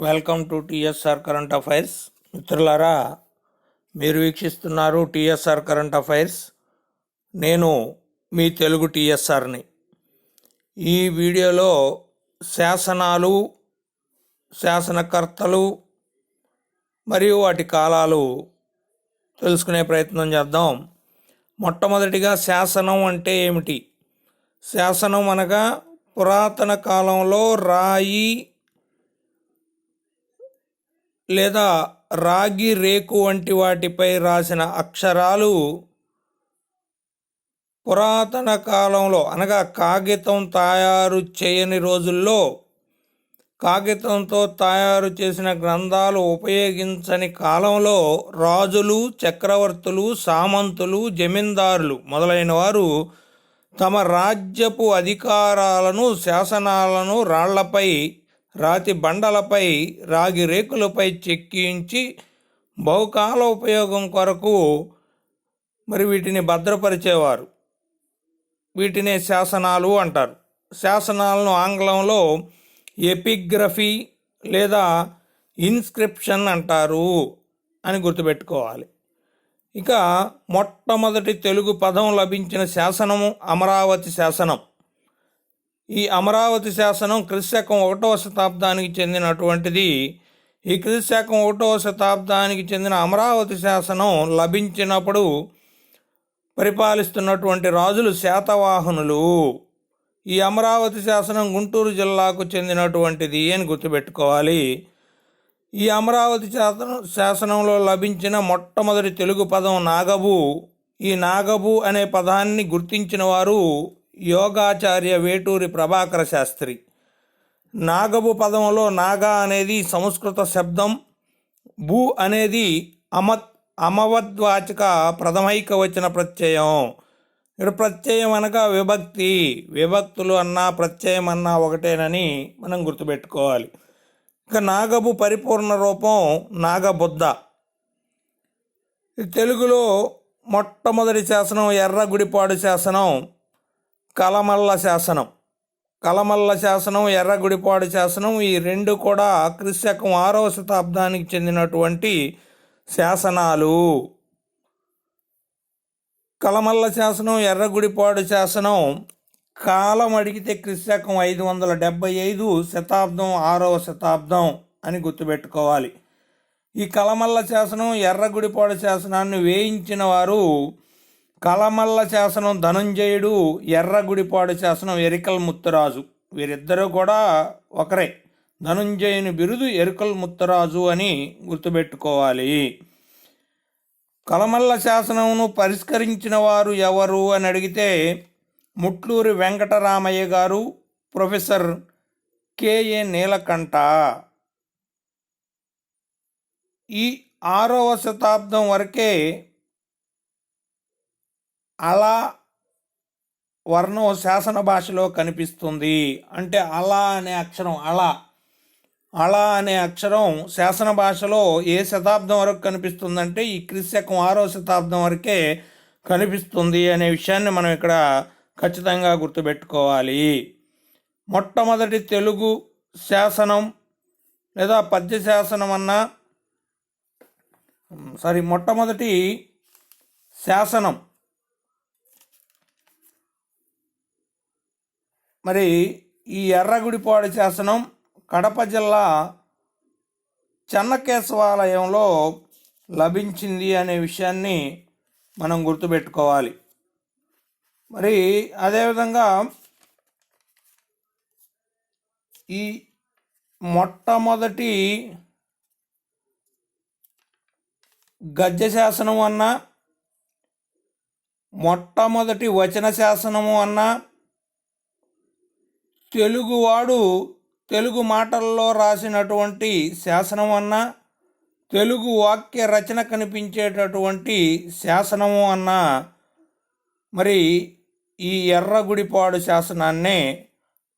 Welcome to TSR current affairs. మిత్రులారా మీరు వీక్షిస్తున్నారు TSR current affairs. నేను మీ తెలుగు టిఎస్ఆర్ని. ఈ వీడియోలో శాసనాలు శాసనకర్తలు మరియు వాటి కాలాలు తెలుసుకునే ప్రయత్నం చేద్దాం. మొట్టమొదటిగా శాసనం అంటే ఏమిటి? శాసనం అనగా పురాతన కాలంలో రాయి లేదా రాగి రేకు వంటి వాటిపై రాసిన అక్షరాలు పురాతన కాలంలో అనగా కాగితం తయారు చేయని రోజుల్లో కాగితంతో తయారు చేసిన గ్రంథాలు ఉపయోగించని కాలంలో రాజులు చక్రవర్తులు సామంతులు జమీందారులు మొదలైన వారు తమ రాజ్యపు అధికారాలను శాసనాలను రాళ్ళపై రాతి బండలపై రాగి రేకులపై చెక్కించి బహుకాల ఉపయోగం కొరకు మరి వీటిని భద్రపరిచేవారు. వీటినే శాసనాలు అంటారు. శాసనాలను ఆంగ్లంలో ఎపిగ్రఫీ లేదా ఇన్స్క్రిప్షన్ అంటారు అని గుర్తుపెట్టుకోవాలి. ఇక మొట్టమొదటి తెలుగు పదం లభించిన శాసనము అమరావతి శాసనం. ఈ అమరావతి శాసనం క్రిశకం ఒకటవ శతాబ్దానికి చెందినటువంటిది. ఈ క్రిశకం ఒకటవ శతాబ్దానికి చెందిన అమరావతి శాసనం లభించినప్పుడు పరిపాలిస్తున్నటువంటి రాజులు శాతవాహనులు. ఈ అమరావతి శాసనం గుంటూరు జిల్లాకు చెందినటువంటిది అని గుర్తుపెట్టుకోవాలి. ఈ అమరావతి శాసనం శాసనంలో లభించిన మొట్టమొదటి తెలుగు పదం నాగబు. ఈ నాగబు అనే పదాన్ని గుర్తించిన వారు యోగాచార్య వేటూరి ప్రభాకర శాస్త్రి. నాగపు పదంలో నాగా అనేది సంస్కృత శబ్దం భూ అనేది అమత్ అమవద్వాచక ప్రథమైక వచ్చిన ప్రత్యయం. ఇక్కడ ప్రత్యయం అనగా విభక్తి విభక్తులు అన్నా ప్రత్యయం అన్నా ఒకటేనని మనం గుర్తుపెట్టుకోవాలి. ఇక నాగపు పరిపూర్ణ రూపం నాగబుద్ధ. తెలుగులో మొట్టమొదటి శాసనం ఎర్రగుడిపాడు శాసనం కలమల్ల శాసనం. కలమల్ల శాసనం ఎర్రగుడిపాడు శాసనం ఈ రెండు కూడా క్రిశకం ఆరవ శతాబ్దానికి చెందినటువంటి శాసనాలు. కలమల్ల శాసనం ఎర్రగుడిపాడు శాసనం కాలం అడిగితే క్రిశకం ఐదు వందల డెబ్బై ఐదు శతాబ్దం ఆరవ శతాబ్దం అని గుర్తుపెట్టుకోవాలి. ఈ కలమల్ల శాసనం ఎర్రగుడిపాడు శాసనాన్ని వేయించిన వారు కలమల్ల శాసనం ధనంజయుడు ఎర్రగుడిపాడు శాసనం ఎరికల్ ముత్తరాజు. వీరిద్దరూ కూడా ఒకరే. ధనుంజయుని బిరుదు ఎరుకల్ ముత్తరాజు అని గుర్తుపెట్టుకోవాలి. కలమల్ల శాసనమును పరిష్కరించిన వారు ఎవరు అని అడిగితే ముట్లూరి వెంకటరామయ్య గారు ప్రొఫెసర్ కేఏ నీలకంఠ. ఈ ఆరవ శతాబ్దం వరకే అలా వర్ణం శాసన భాషలో కనిపిస్తుంది. అంటే అలా అనే అక్షరం అలా అలా అనే అక్షరం శాసన భాషలో ఏ శతాబ్దం వరకు కనిపిస్తుందంటే ఈ క్రిశకం ఆరో శతాబ్దం వరకే కనిపిస్తుంది అనే విషయాన్ని మనం ఇక్కడ ఖచ్చితంగా గుర్తుపెట్టుకోవాలి. మొట్టమొదటి తెలుగు శాసనం లేదా పద్య శాసనం అన్నా సారీ మొట్టమొదటి శాసనం మరి ఈ ఎర్రగుడిపాడు శాసనం కడప జిల్లా చెన్నకేశవాలయంలో లభించింది అనే విషయాన్ని మనం గుర్తుపెట్టుకోవాలి. మరి అదేవిధంగా ఈ మొట్టమొదటి గద్య శాసనం అన్నా మొట్టమొదటి వచన శాసనము అన్నా తెలుగువాడు తెలుగు మాటల్లో రాసినటువంటి శాసనం అన్నా తెలుగు వాక్య రచన కనిపించేటటువంటి శాసనము అన్నా మరి ఈ ఎర్రగుడిపాడు శాసనాన్నే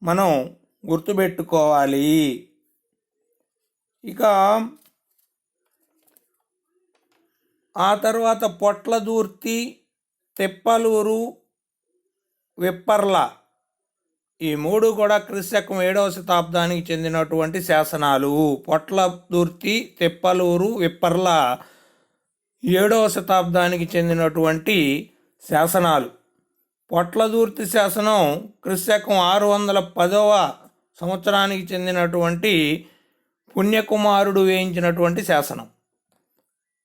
మనం గుర్తుపెట్టుకోవాలి. ఇక ఆ తర్వాత పొట్లదూర్తి తెప్పలూరు విప్పర్ల ఈ మూడు కూడా క్రిశకం ఏడవ శతాబ్దానికి చెందినటువంటి శాసనాలు. పొట్లదుర్తి తెప్పలూరు విప్పర్ల ఏడవ శతాబ్దానికి చెందినటువంటి శాసనాలు. పొట్లదూర్తి శాసనం క్రిశకం ఆరు వందల పదవ సంవత్సరానికి చెందినటువంటి పుణ్యకుమారుడు వేయించినటువంటి శాసనం.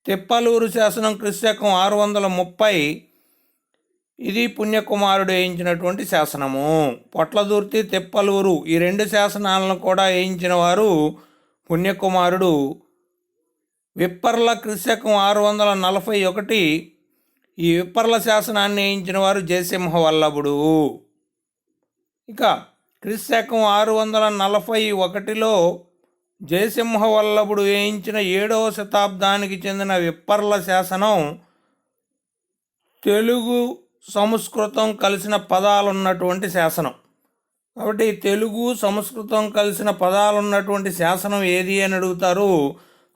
తిప్పలూరు శాసనం క్రిశకం ఆరు వందల ముప్పై ఇది పుణ్యకుమారుడు వేయించినటువంటి శాసనము. పొట్లదుర్తి తిప్పలూరు ఈ రెండు శాసనాలను కూడా వేయించిన వారు పుణ్యకుమారుడు. విప్పర్ల క్రిశకం ఆరు వందల నలభై ఒకటి ఈ విప్పర్ల శాసనాన్ని వేయించిన వారు జయసింహ వల్లభుడు ఇక క్రిశకం ఆరు వందల నలభై ఒకటిలో జయసింహ వల్లభుడు వేయించిన ఏడవ శతాబ్దానికి చెందిన విప్పర్ల శాసనం తెలుగు సంస్కృతం కలిసిన పదాలు ఉన్నటువంటి శాసనం. కాబట్టి తెలుగు సంస్కృతం కలిసిన పదాలు ఉన్నటువంటి శాసనం ఏది అని అడుగుతారు?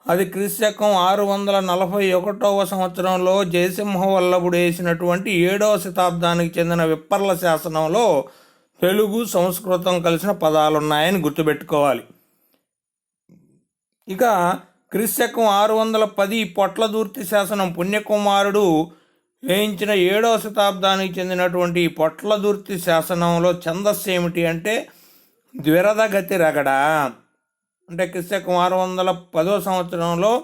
అది క్రిశకం ఆరు వందల నలభై ఒకటవ సంవత్సరంలో జయసింహ వల్లభుడు వేసినటువంటి ఏడవ శతాబ్దానికి చెందిన విప్పర్ల శాసనంలో తెలుగు సంస్కృతం కలిసిన పదాలు ఉన్నాయని గుర్తుపెట్టుకోవాలి. ఇక క్రిశకం ఆరు వందల పది పొట్లదూర్తి శాసనం పుణ్యకుమారుడు వేయించిన ఏడవ శతాబ్దానికి చెందినటువంటి పొట్లదుర్తి శాసనంలో ఛందస్సు ఏమిటి అంటే ద్విరదగతి రగడ. అంటే క్రిశకం ఆరు వందల పదో సంవత్సరంలో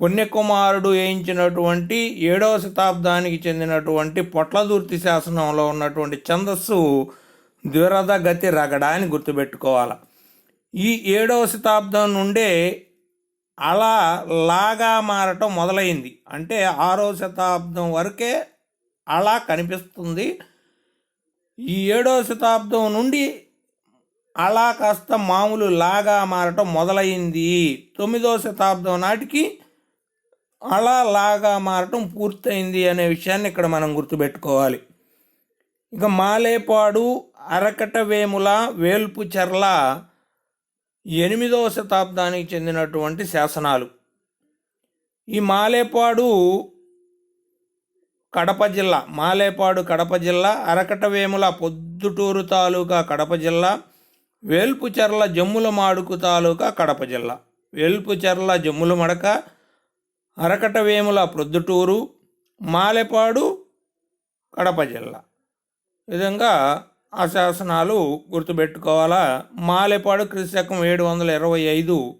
పుణ్యకుమారుడు వేయించినటువంటి ఏడవ శతాబ్దానికి చెందినటువంటి పొట్లదుర్తి శాసనంలో ఉన్నటువంటి ఛందస్సు ద్విరద గతి రగడ అని గుర్తుపెట్టుకోవాలి. ఈ ఏడవ శతాబ్దం నుండే అలా లాగా మారటం మొదలైంది. అంటే ఆరో శతాబ్దం వరకే అలా కనిపిస్తుంది. ఈ ఏడవ శతాబ్దం నుండి అలా కాస్త మామూలు లాగా మారటం మొదలైంది. తొమ్మిదో శతాబ్దం నాటికి అలా లాగా మారటం పూర్తయింది అనే విషయాన్ని ఇక్కడ మనం గుర్తుపెట్టుకోవాలి. ఇక మాలేపాడు అరకట వేముల వేల్పు చెర్ల ఎనిమిదవ శతాబ్దానికి చెందినటువంటి శాసనాలు. ఈ మాలేపాడు కడప జిల్లా మాలేపాడు కడప జిల్లా అరకటవేముల పొద్దుటూరు తాలూకా కడప జిల్లా వేల్పుచెర్ల జమ్ముల మాడుకు తాలూకా కడప జిల్లా. వేల్పుచెర్ల జమ్ముల మడక అరకటవేముల ప్రొద్దుటూరు మాలేపాడు కడప జిల్లా. విధంగా ఆ శాసనాలు గుర్తుపెట్టుకోవాలా? మాలేపాడు క్రిశకం ఏడు వందల ఇరవై ఐదు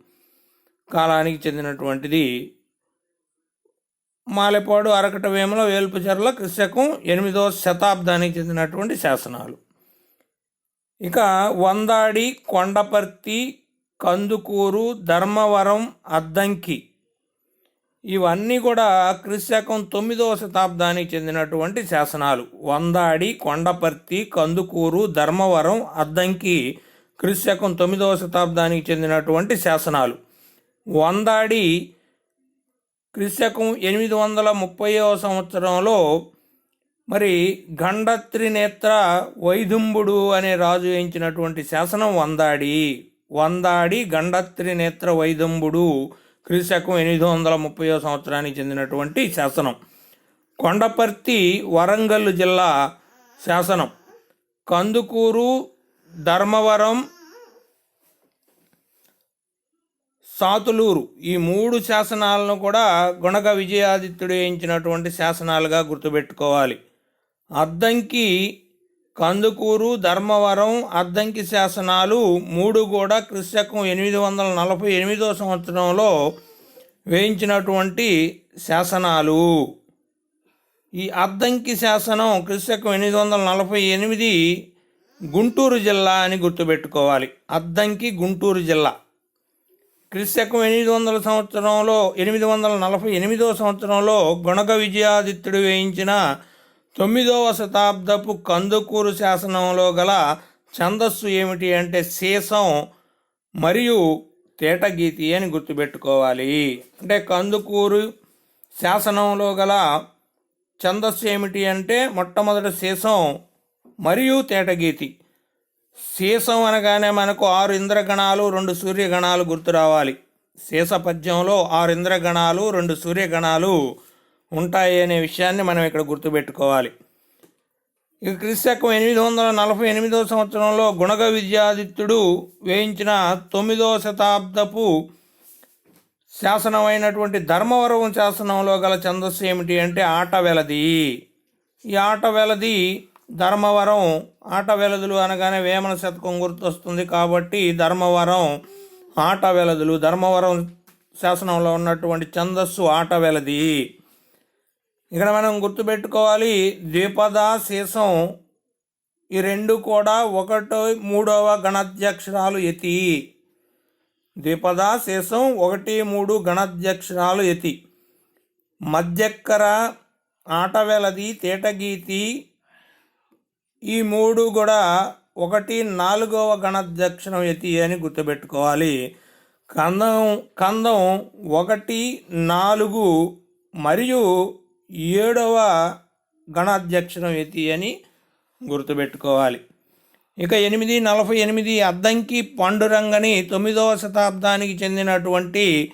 కాలానికి చెందినటువంటిది. మాలేపాడు అరకట వేముల వేల్పుచర్ల క్రిశకం ఎనిమిదవ శతాబ్దానికి చెందినటువంటి శాసనాలు. ఇక వందాడి కొండపర్తి కందుకూరు ధర్మవరం అద్దంకి ఇవన్నీ కూడా క్రిశకం తొమ్మిదవ శతాబ్దానికి చెందినటువంటి శాసనాలు. వందాడి కొండపర్తి కందుకూరు ధర్మవరం అద్దంకి క్రిశకం తొమ్మిదవ శతాబ్దానికి చెందినటువంటి శాసనాలు. వందాడి క్రిశకం ఎనిమిది వందల ముప్పైవ సంవత్సరంలో మరి గండత్రినేత్ర వైదుంబుడు అనే రాజు వేయించినటువంటి శాసనం వందాడి. వందాడి గండత్రినేత్ర వైదంబుడు క్రీశకం ఎనిమిది వందల ముప్పై సంవత్సరానికి చెందినటువంటి శాసనం. కొండపర్తి వరంగల్ జిల్లా శాసనం. కందుకూరు ధర్మవరం సాతులూరు ఈ మూడు శాసనాలను కూడా గుణగ విజయాదిత్యుడు వేయించినటువంటి శాసనాలుగా గుర్తుపెట్టుకోవాలి. అద్దంకి కందుకూరు ధర్మవరం అద్దంకి శాసనాలు మూడు కూడా క్రిశకం ఎనిమిది వందల నలభై ఎనిమిదో సంవత్సరంలో వేయించినటువంటి శాసనాలు. ఈ అద్దంకి శాసనం క్రిశకం ఎనిమిది వందల నలభై ఎనిమిది గుంటూరు జిల్లా అని గుర్తుపెట్టుకోవాలి. అద్దంకి గుంటూరు జిల్లా. క్రిశకం ఎనిమిది వందల సంవత్సరంలో ఎనిమిది వందల నలభై ఎనిమిదో సంవత్సరంలో గుణగ విజయాదిత్యుడు వేయించిన తొమ్మిదవ శతాబ్దపు కందుకూరు శాసనంలో గల ఛందస్సు ఏమిటి అంటే శీసం మరియు తేటగీతి అని గుర్తుపెట్టుకోవాలి. అంటే కందుకూరు శాసనంలో గల ఛందస్సు ఏమిటి అంటే మొట్టమొదటి శీసం మరియు తేటగీతి. శీసం అనగానే మనకు ఆరు ఇంద్రగణాలు రెండు సూర్యగణాలు గుర్తు రావాలి. శేష పద్యంలో ఆరు ఇంద్రగణాలు రెండు సూర్యగణాలు ఉంటాయి అనే విషయాన్ని మనం ఇక్కడ గుర్తుపెట్టుకోవాలి. ఇక క్రిస్తకం ఎనిమిది వందల నలభై ఎనిమిదవ సంవత్సరంలో గుణగ విద్యాదిత్యుడు వేయించిన తొమ్మిదవ శతాబ్దపు శాసనమైనటువంటి ధర్మవరం శాసనంలో గల ఛందస్సు ఏమిటి అంటే ఆట వెలది. ఈ ఆట వెలది ధర్మవరం ఆట వెలదులు అనగానే వేమన శతకం గుర్తొస్తుంది కాబట్టి ధర్మవరం ఆట వెలదులు ధర్మవరం శాసనంలో ఉన్నటువంటి ఛందస్సు ఆట వెలది. ఇక్కడ మనం గుర్తుపెట్టుకోవాలి ద్విపద శేషం ఈ రెండు కూడా ఒకటో మూడవ గణాధ్యక్షరాలు ఎతి. ద్విపద శేషం ఒకటి మూడు గణాధ్యక్షరాలు ఎతి. మధ్యక్కర ఆటవెలది తేటగీతి. ఈ మూడు కూడా ఒకటి నాలుగవ గణాధ్యక్షరం ఎతి అని గుర్తుపెట్టుకోవాలి. కందం కందం ఒకటి నాలుగు మరియు ఏడవ గణాధ్యక్షరం ఎతి అని గుర్తుపెట్టుకోవాలి. ఇక ఎనిమిది నలభై ఎనిమిది అద్దంకి పాండురంగని తొమ్మిదవ శతాబ్దానికి చెందినటువంటి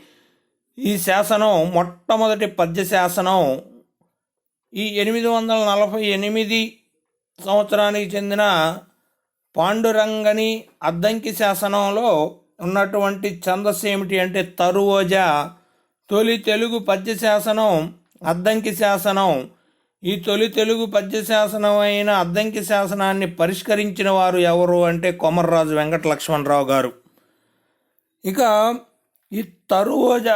ఈ శాసనం మొట్టమొదటి పద్య శాసనం ఈ ఎనిమిది వందల నలభై ఎనిమిది సంవత్సరానికి చెందిన పాండురంగని అద్దంకి శాసనంలో ఉన్నటువంటి ఛందస్సు ఏమిటి అంటే తరువోజ తొలి తెలుగు పద్య శాసనం అద్దంకి శాసనం. ఈ తొలి తెలుగు పద్య శాసనం అయిన అద్దంకి శాసనాన్ని పరిష్కరించిన వారు ఎవరు అంటే కొమర్రాజు వెంకట లక్ష్మణరావు గారు. ఇక ఈ తరువోజ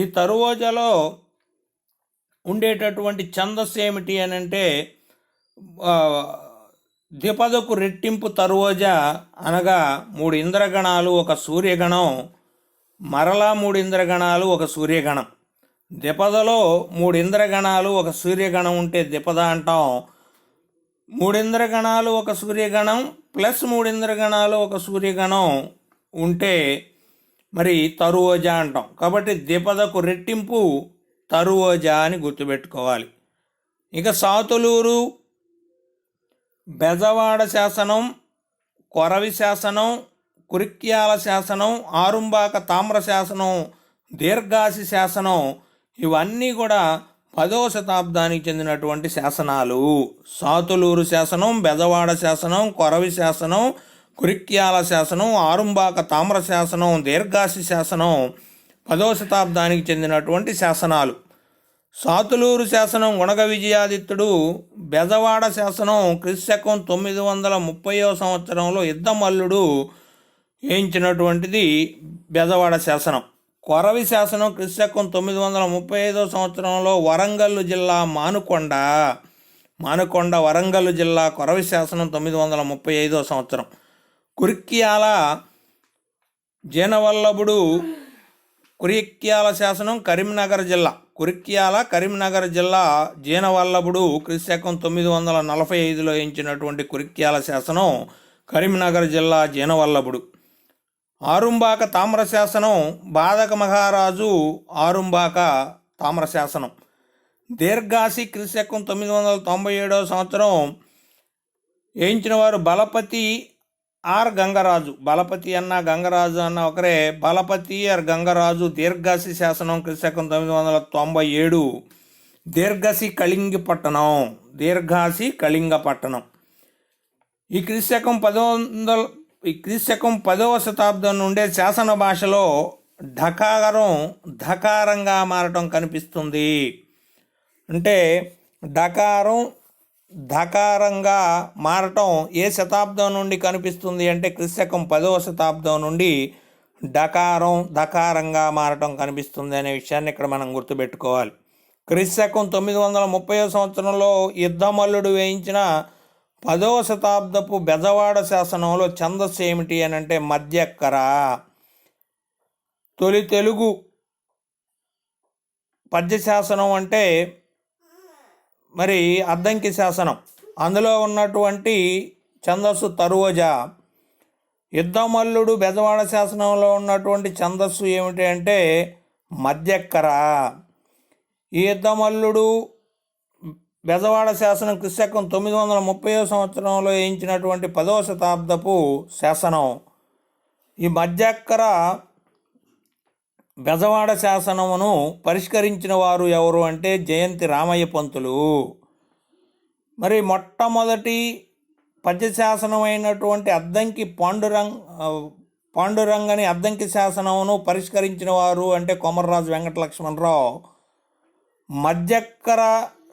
ఈ తరువోజలో ఉండేటటువంటి ఛందస్సు ఏమిటి అని అంటే ద్విపదకు రెట్టింపు తరువోజ అనగా మూడు ఇంద్రగణాలు ఒక సూర్యగణం మరలా మూడు ఇంద్రగణాలు ఒక సూర్యగణం. ద్విపదలో మూడు ఇంద్రగణాలు ఒక సూర్యగణం ఉంటే ద్విపద అంటాం. మూడు ఇంద్రగణాలు ఒక సూర్యగణం ప్లస్ మూడు ఇంద్రగణాలు ఒక సూర్యగణం ఉంటే మరి తరువోజ అంటాం. కాబట్టి ద్విపదకు రెట్టింపు తరువోజ అని గుర్తుపెట్టుకోవాలి. ఇక సాతులూరు బెజవాడ శాసనం కొరవి శాసనం కురిక్యాల శాసనం ఆరుంబాక తామ్ర శాసనం దీర్ఘాసి శాసనం ఇవన్నీ కూడా పదవ శతాబ్దానికి చెందినటువంటి శాసనాలు. సాతులూరు శాసనం బెదవాడ శాసనం కొరవి శాసనం కురిక్యాల శాసనం ఆరుంబాక తామ్ర శాసనం దీర్ఘాసి శాసనం పదవ శతాబ్దానికి చెందినటువంటి శాసనాలు. సాతులూరు శాసనం గుణగ విజయాదిత్యుడు బెదవాడ శాసనం క్రిశకం తొమ్మిది వందల ముప్పయో సంవత్సరంలో యుద్ధమల్లుడు వేయించినటువంటిది బెదవాడ శాసనం. కొరవి శాసనం క్రిశకం తొమ్మిది వందల ముప్పై ఐదో సంవత్సరంలో వరంగల్ జిల్లా మానుకొండ మానుకొండ వరంగల్ జిల్లా కొరవి శాసనం తొమ్మిది వందల ముప్పై ఐదో సంవత్సరం. కురిక్యాల జీనవల్లభుడు కురిక్యాల శాసనం కరీంనగర్ జిల్లా. కురిక్యాల కరీంనగర్ జిల్లా జీనవల్లభుడు క్రిశకం తొమ్మిది వందల నలభై ఐదులో ఎంచినటువంటి కురిక్యాల శాసనం కరీంనగర్ జిల్లా జీనవల్లభుడు. ఆరుంబాక తామ్ర శాసనం బాధక మహారాజు ఆరుంబాక తామ్రశాసనం దీర్ఘాసి క్రిశకం తొమ్మిది వందల తొంభై ఏడవ సంవత్సరం వేయించిన వారు బలపతి ఆర్ గంగరాజు. బలపతి అన్న గంగరాజు అన్న ఒకరే. బలపతి ఆర్ గంగరాజు దీర్ఘాసి శాసనం క్రిశకం తొమ్మిది వందల తొంభై ఏడు. దీర్ఘసి కళింగపట్టణం దీర్ఘాసి కళింగపట్టణం ఈ క్రిశకం పదో వందల ఈ క్రిశకం పదవ శతాబ్దం నుండే శాసన భాషలో ఢకారం ధకారంగా మారటం కనిపిస్తుంది. అంటే డకారం ధకారంగా మారటం ఏ శతాబ్దం నుండి కనిపిస్తుంది అంటే క్రిశకం పదవ శతాబ్దం నుండి డకారం ధకారంగా మారటం కనిపిస్తుంది అనే విషయాన్ని ఇక్కడ మనం గుర్తుపెట్టుకోవాలి. క్రిశకం తొమ్మిది వందల ముప్పై సంవత్సరంలో యుద్ధమల్లుడు వేయించిన పదవ శతాబ్దపు బెజవాడ శాసనంలో ఛందస్సు ఏమిటి అని అంటే మధ్యక్కర. తొలి తెలుగు పద్య శాసనం అంటే మరి అద్దంకి శాసనం. అందులో ఉన్నటువంటి ఛందస్సు తరువజ. యుద్ధమల్లుడు బెజవాడ శాసనంలో ఉన్నటువంటి ఛందస్సు ఏమిటి అంటే మధ్యక్కర. ఈ యుద్ధమల్లుడు బెజవాడ శాసనం క్రిశకం తొమ్మిది వందల ముప్పై సంవత్సరంలో వేయించినటువంటి పదవ శతాబ్దపు శాసనం. ఈ మధ్యక్కర బెజవాడ శాసనమును పరిష్కరించిన వారు ఎవరు అంటే జయంతి రామయ్య పంతులు. మరి మొట్టమొదటి పద్యశాసనమైనటువంటి అద్దంకి పాండురంగ్ పాండురంగని అద్దంకి శాసనమును పరిష్కరించిన వారు అంటే కొమర్రాజు వెంకట లక్ష్మణరావు మధ్యక్కర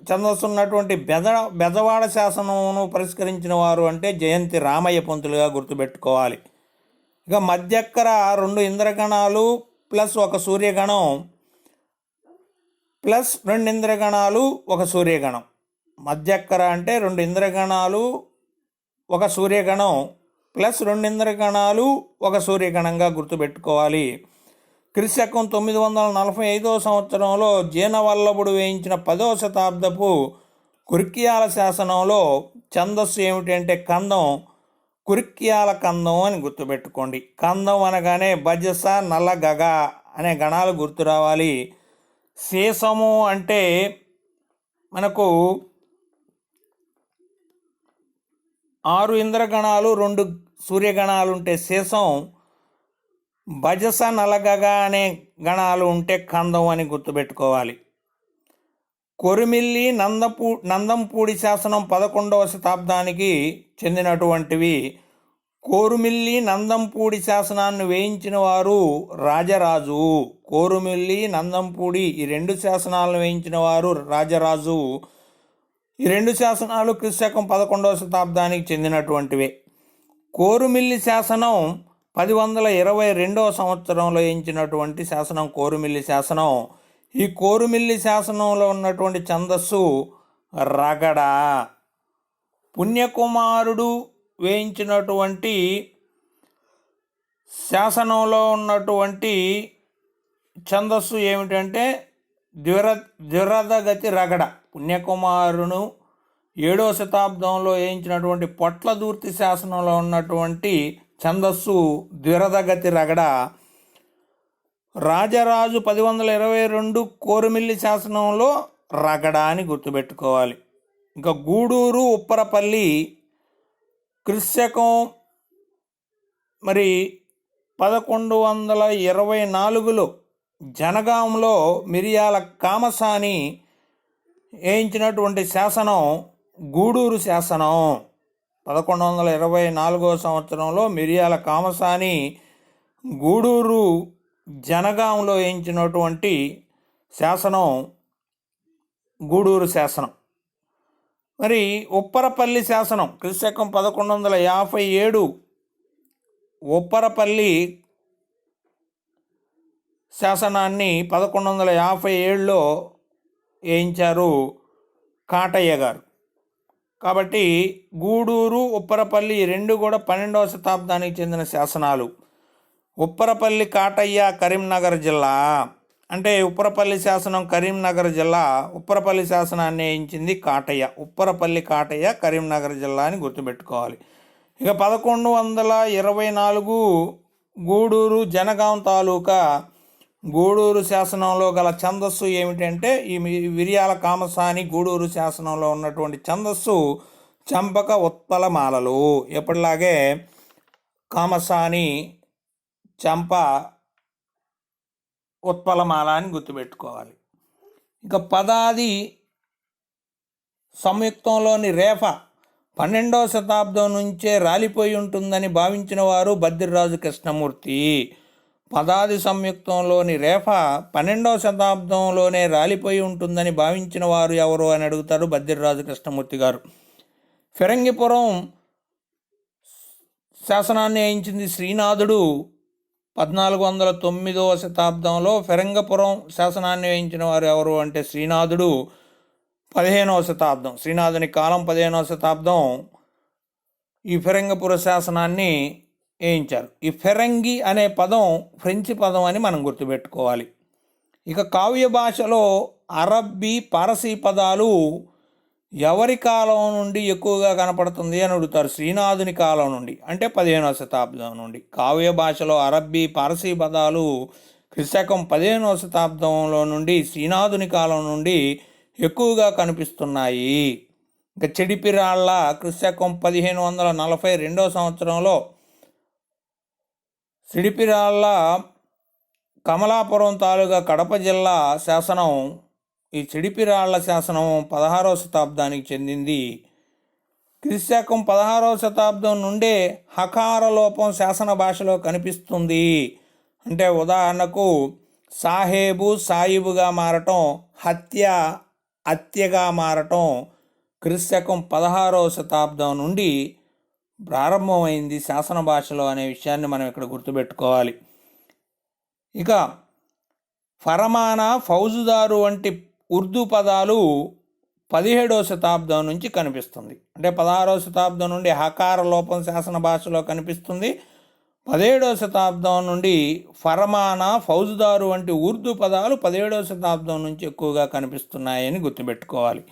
ఛందస్సు బెద బెదవాడ శాసనమును పరిష్కరించిన వారు అంటే జయంతి రామయ్య పంతులుగా గుర్తుపెట్టుకోవాలి. ఇక మధ్యక్కర రెండు ఇంద్రగణాలు ప్లస్ ఒక సూర్యగణం ప్లస్ రెండు ఇంద్రగణాలు ఒక సూర్యగణం. మధ్యక్కర అంటే రెండు ఇంద్రగణాలు ఒక సూర్యగణం ప్లస్ రెండు ఇంద్రగణాలు ఒక సూర్యగణంగా గుర్తుపెట్టుకోవాలి. క్రిశకం తొమ్మిది వందల నలభై ఐదవ సంవత్సరంలో జీనవల్లభుడు వేయించిన పదవ శతాబ్దపు కురిక్యాల శాసనంలో ఛందస్సు ఏమిటంటే కందం. కురిక్యాల కందం అని గుర్తుపెట్టుకోండి. కందం అనగానే భజస నల్ల గగ అనే గణాలు గుర్తు రావాలి. శేషము అంటే మనకు ఆరు ఇంద్రగణాలు రెండు సూర్యగణాలు ఉంటే శేషం. భజస నలగగా అనే గణాలు ఉంటే కందం అని గుర్తుపెట్టుకోవాలి. కొరిమిల్లి నందపూ నందంపూడి శాసనం పదకొండవ శతాబ్దానికి చెందినటువంటివి. కోరుమిల్లి నందంపూడి శాసనాన్ని వేయించిన వారు రాజరాజు. కోరుమిల్లి నందంపూడి ఈ రెండు శాసనాలను వేయించిన వారు రాజరాజు. ఈ రెండు శాసనాలు క్రిశకం పదకొండవ శతాబ్దానికి చెందినటువంటివే. కోరుమిల్లి శాసనం పది వందల ఇరవై రెండవ సంవత్సరంలో వేయించినటువంటి శాసనం కోరుమిల్లి శాసనం. ఈ కోరుమిల్లి శాసనంలో ఉన్నటువంటి ఛందస్సు రగడ. పుణ్యకుమారుడు వేయించినటువంటి శాసనంలో ఉన్నటువంటి ఛందస్సు ఏమిటంటే ద్విర ద్విరదగతి రగడ. పుణ్యకుమారును ఏడో శతాబ్దంలో వేయించినటువంటి పొట్లదూర్తి శాసనంలో ఉన్నటువంటి ఛందస్సు ద్విరదగతి రగడ. రాజరాజు పది వందల ఇరవై రెండు కోరుమిల్లి శాసనంలో రగడ అని గుర్తుపెట్టుకోవాలి. ఇంకా గూడూరు ఉప్పరపల్లి క్రిశకం మరి పదకొండు వందల ఇరవై నాలుగులో జనగాంలో మిరియాల కామసాని వేయించినటువంటి శాసనం గూడూరు శాసనం. పదకొండు వందల ఇరవై నాలుగో సంవత్సరంలో మిరియాల కామసాని గూడూరు జనగాంలో వేయించినటువంటి శాసనం గూడూరు శాసనం. మరి ఉప్పరపల్లి శాసనం క్రిస్తకం పదకొండు వందల యాభై ఏడు ఉప్పరపల్లి శాసనాన్ని పదకొండు వందల యాభై ఏడులో వేయించారు కాటయ్య గారు. కాబట్టి గూడూరు ఉప్పరపల్లి రెండు కూడా పన్నెండవ శతాబ్దానికి చెందిన శాసనాలు. ఉప్పరపల్లి కాటయ్య కరీంనగర్ జిల్లా. అంటే ఉప్పరపల్లి శాసనం కరీంనగర్ జిల్లా. ఉప్పరపల్లి శాసనాన్ని వేయించింది కాటయ్య. ఉప్పరపల్లి కాటయ్య కరీంనగర్ జిల్లా అని గుర్తుపెట్టుకోవాలి. ఇక పదకొండు వందల ఇరవై నాలుగు గూడూరు జనగాం తాలూకా గూడూరు శాసనంలో గల ఛందస్సు ఏమిటంటే ఈ విరియాల కామసాని గూడూరు శాసనంలో ఉన్నటువంటి ఛందస్సు చంపక ఉత్పలమాలలు ఎప్పటిలాగే కామసాని చంప ఉత్పలమాల అని గుర్తుపెట్టుకోవాలి. ఇంకా పదాది సంయుక్తంలోని రేఫ పన్నెండవ శతాబ్దం నుంచే రాలిపోయి ఉంటుందని భావించిన వారు బద్రిరాజు కృష్ణమూర్తి. పదాది సంయుక్తంలోని రేఫ పన్నెండవ శతాబ్దంలోనే రాలిపోయి ఉంటుందని భావించిన వారు ఎవరు అని అడుగుతారు బద్రిరాజు కృష్ణమూర్తి గారు. ఫిరంగిపురం శాసనాన్ని వేయించింది శ్రీనాథుడు పద్నాలుగు వందల తొమ్మిదవ శతాబ్దంలో ఫిరంగపురం శాసనాన్ని వేయించిన వారు ఎవరు అంటే శ్రీనాథుడు పదిహేనవ శతాబ్దం. శ్రీనాథుని కాలం పదిహేనవ శతాబ్దం ఈ ఫిరంగపుర శాసనాన్ని వేయించారు ఈ ఫెరంగి అనే పదం ఫ్రెంచి పదం అని మనం గుర్తుపెట్టుకోవాలి. ఇక కావ్య భాషలో అరబ్బీ పారసీ పదాలు ఎవరి కాలం నుండి ఎక్కువగా కనపడుతుంది అని అడుగుతారు. శ్రీనాథుని కాలం నుండి అంటే పదిహేనవ శతాబ్దం నుండి. కావ్య భాషలో అరబ్బీ పారసీ పదాలు క్రిశకం పదిహేనవ శతాబ్దంలో నుండి శ్రీనాథుని కాలం నుండి ఎక్కువగా కనిపిస్తున్నాయి. ఇంకా చెడిపిరాళ్ళ క్రిశకం పదిహేను వందల నలభై రెండవ సంవత్సరంలో సిడిపిరాళ్ళ కమలాపురం తాలూకా కడప జిల్లా శాసనం ఈ చిడిపిరాళ్ళ శాసనం పదహారవ శతాబ్దానికి చెందింది. క్రిశకం పదహారవ శతాబ్దం నుండే హకార లోపం శాసన భాషలో కనిపిస్తుంది. అంటే ఉదాహరణకు సాహేబు సాయిబుగా మారటం హత్య హత్యగా మారటం క్రిశకం పదహారవ శతాబ్దం నుండి ప్రారంభమైంది శాసన భాషలో అనే విషయాన్ని మనం ఇక్కడ గుర్తుపెట్టుకోవాలి. ఇక ఫరమానా ఫౌజుదారు వంటి ఉర్దూ పదాలు పదిహేడవ శతాబ్దం నుంచి కనిపిస్తుంది. అంటే పదహారవ శతాబ్దం నుండి హకార లోపం శాసన భాషలో కనిపిస్తుంది. పదిహేడవ శతాబ్దం నుండి ఫరమానా ఫౌజుదారు వంటి ఉర్దూ పదాలు పదిహేడవ శతాబ్దం నుంచి ఎక్కువగా కనిపిస్తున్నాయని గుర్తుపెట్టుకోవాలి.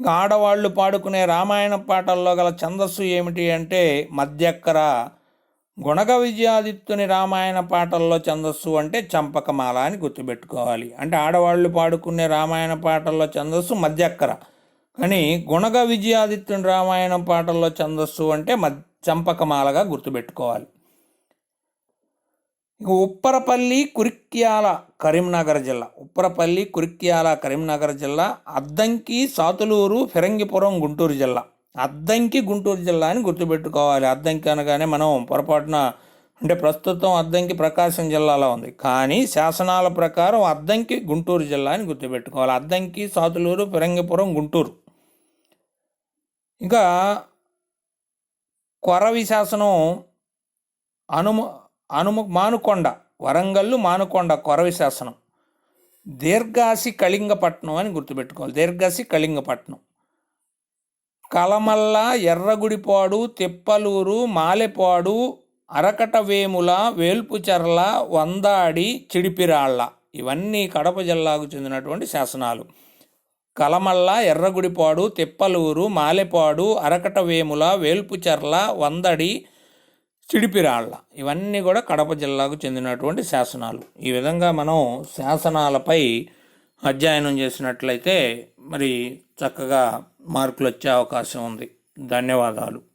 ఇంకా ఆడవాళ్ళు పాడుకునే రామాయణ పాటల్లో గల ఛందస్సు ఏమిటి అంటే మధ్యక్కర. గుణగ విజయాదిత్యుని రామాయణ పాటల్లో ఛందస్సు అంటే చంపకమాల అని గుర్తుపెట్టుకోవాలి. అంటే ఆడవాళ్ళు పాడుకునే రామాయణ పాటల్లో ఛందస్సు మధ్యక్కర. కానీ గుణగ విజయాదిత్యుని రామాయణ పాటల్లో ఛందస్సు అంటే మద్ చంపకమాలగా గుర్తుపెట్టుకోవాలి. ఇక ఉప్పరపల్లి కురిక్యాల కరీంనగర్ జిల్లా. ఉప్పరపల్లి కురిక్యాల కరీంనగర్ జిల్లా. అద్దంకి సాతులూరు ఫిరంగిపురం గుంటూరు జిల్లా. అద్దంకి గుంటూరు జిల్లా అని గుర్తుపెట్టుకోవాలి. అద్దంకి అనగానే మనం పొరపాటున అంటే ప్రస్తుతం అద్దంకి ప్రకాశం జిల్లాలో ఉంది. కానీ శాసనాల ప్రకారం అద్దంకి గుంటూరు జిల్లా అని గుర్తుపెట్టుకోవాలి. అద్దంకి సాతులూరు ఫిరంగిపురం గుంటూరు. ఇంకా కొరవి శాసనం అనుమ అనుము మానుకొండ వరంగల్లు మానుకొండ కొరవి శాసనం. దీర్ఘాసి కళింగపట్నం అని గుర్తుపెట్టుకోవాలి. దీర్ఘాసి కళింగపట్నం కలమల్ల ఎర్రగుడిపాడు తిప్పలూరు మాలెపాడు అరకటవేముల వేల్పుచర్ల వందాడి చిడిపిరాళ్ళ ఇవన్నీ కడప జిల్లాకు చెందినటువంటి శాసనాలు. కలమల్ల ఎర్రగుడిపాడు తిప్పలూరు మాలెపాడు అరకటవేముల వేల్పుచర్ల వందడి చిడిపిరాళ్ళ. ఇవన్నీ కూడా కడప జిల్లాకు చెందినటువంటి శాసనాలు. ఈ విధంగా మనం శాసనాలపై అధ్యయనం చేసినట్లయితే మరి చక్కగా మార్కులు వచ్చే అవకాశం ఉంది. ధన్యవాదాలు.